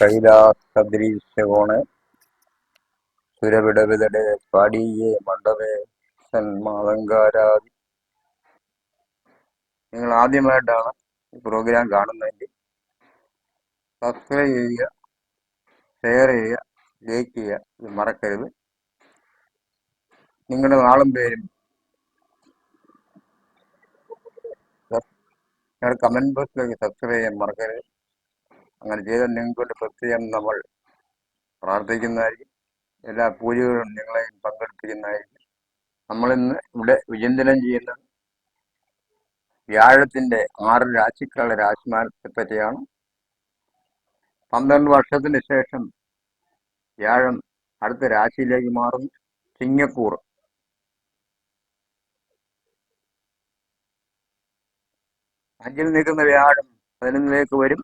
കൈലാസദൃശ്യകോണ്. സുരവിടവിതടെ പാടിയേ മണ്ഡപേ സന്മാതങ്കാരാതി നിങ്ങൾ ആദ്യമായിട്ടാണ് ഈ പ്രോഗ്രാം കാണുന്നതെങ്കിൽ സബ്സ്ക്രൈബ് ചെയ്യുക ഷെയർ ചെയ്യുക ലൈക്ക് ചെയ്യുക ഇത് മറക്കരുത്. നിങ്ങളുടെ നാളും പേരും നിങ്ങളുടെ കമന്റ് ബോക്സിലേക്ക് സബ്സ്ക്രൈബ് ചെയ്യാൻ മറക്കരുത്. അങ്ങനെ ചെയ്ത നിങ്ങളുടെ പ്രത്യേകം നമ്മൾ പ്രാർത്ഥിക്കുന്നതായിരിക്കും. എല്ലാ പൂജകളും നിങ്ങളെയും പങ്കെടുപ്പിക്കുന്നതായിരിക്കും. നമ്മളിന്ന് ഇവിടെ വിചിന്തനം ചെയ്യുന്ന വ്യാഴത്തിന്റെ ആറ് രാശിക്കളുടെ രാശിമാനത്തെ പറ്റിയാണ്. പന്ത്രണ്ട് വർഷത്തിന് ശേഷം വ്യാഴം അടുത്ത രാശിയിലേക്ക് മാറും ചിങ്ങക്കൂർ അഞ്ചിൽ നിൽക്കുന്ന വ്യാഴം പതിനൊന്നിലേക്ക് വരും.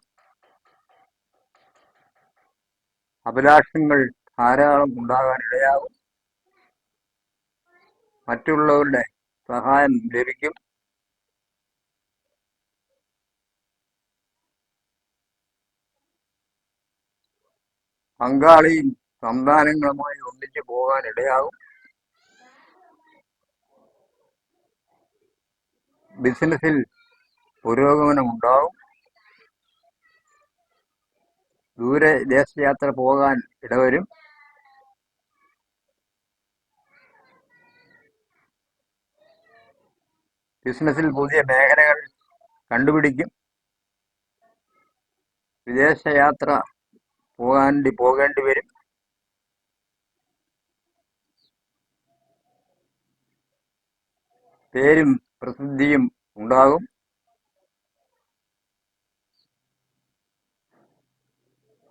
അഭിലാഷങ്ങൾ ധാരാളം ഉണ്ടാകാൻ ഇടയാകും. മറ്റുള്ളവരുടെ സഹായം ലഭിക്കും. പങ്കാളിയും സന്താനങ്ങളുമായി ഒന്നിച്ചു പോകാൻ ഇടയാകും. ബിസിനസ്സിൽ പുരോഗമനം ഉണ്ടാവും ദൂരെ ദേശയാത്ര പോകാൻ ഇടവരും. ബിസിനസ്സിൽ പുതിയ മേഖലകൾ കണ്ടുപിടിക്കും. വിദേശയാത്ര പോകാണ്ടി പോകേണ്ടി വരും. പേരും പ്രസിദ്ധിയും ഉണ്ടാകും.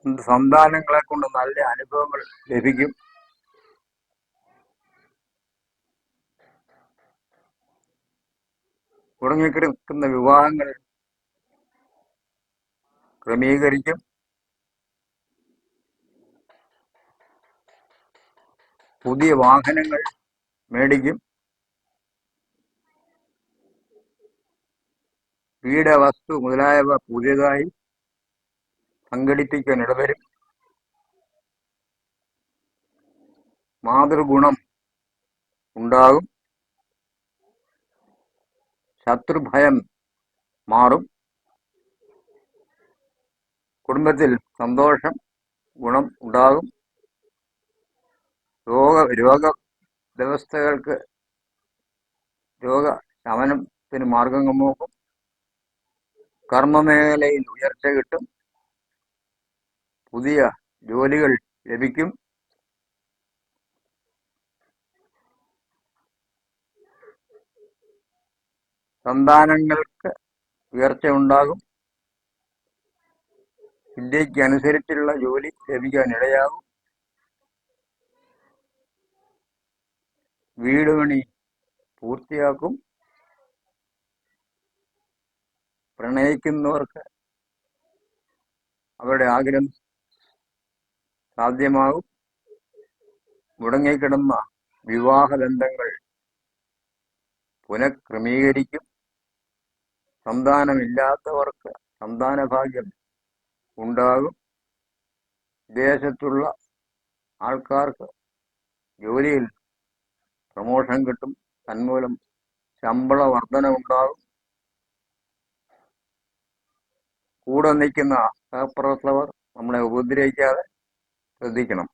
സന്താനങ്ങളെ കൊണ്ട് നല്ല അനുഭവങ്ങൾ ലഭിക്കും. തുടങ്ങിക്കിടക്കുന്ന വിവാഹങ്ങൾ ക്രമീകരിക്കും. പുതിയ വാഹനങ്ങൾ മേടിക്കും. വീട് വസ്തു മുതലായവ പുതിയതായി സംഘടിപ്പിക്കാൻ ഇടവരും. മാതൃഗുണം ഉണ്ടാകും. ശത്രുഭയം മാറും. കുടുംബത്തിൽ സന്തോഷം ഗുണം ഉണ്ടാകും. രോഗ രോഗ വ്യവസ്ഥകൾക്ക് രോഗ ശമനത്തിന് മാർഗം നോക്കും കർമ്മമേഖലയിൽ ഉയർച്ച കിട്ടും. പുതിയ ജോലികൾ ലഭിക്കും. സന്താനങ്ങൾക്ക് ഉയർച്ച ഉണ്ടാകും. വിദ്യയ്ക്ക് അനുസരിച്ചുള്ള ജോലി ലഭിക്കാൻ ഇടയാകും. വീട് പണി പൂർത്തിയാക്കും. പ്രണയിക്കുന്നവർക്ക് അവരുടെ ആഗ്രഹം സാധ്യമാകും. മുടങ്ങിക്കിടന്ന വിവാഹ ബന്ധങ്ങൾ പുനഃക്രമീകരിക്കും. സന്താനമില്ലാത്തവർക്ക് സന്താനഭാഗ്യം ഉണ്ടാകും. ദേശത്തുള്ള ആൾക്കാർക്ക് ജോലിയിൽ പ്രമോഷൻ കിട്ടും. തന്മൂലം ശമ്പള വർധന ഉണ്ടാകും കൂടെ നിൽക്കുന്ന സഹപ്രവർത്തകർ നമ്മളെ ഉപദ്രവിക്കാതെ ശ്രദ്ധിക്കണം.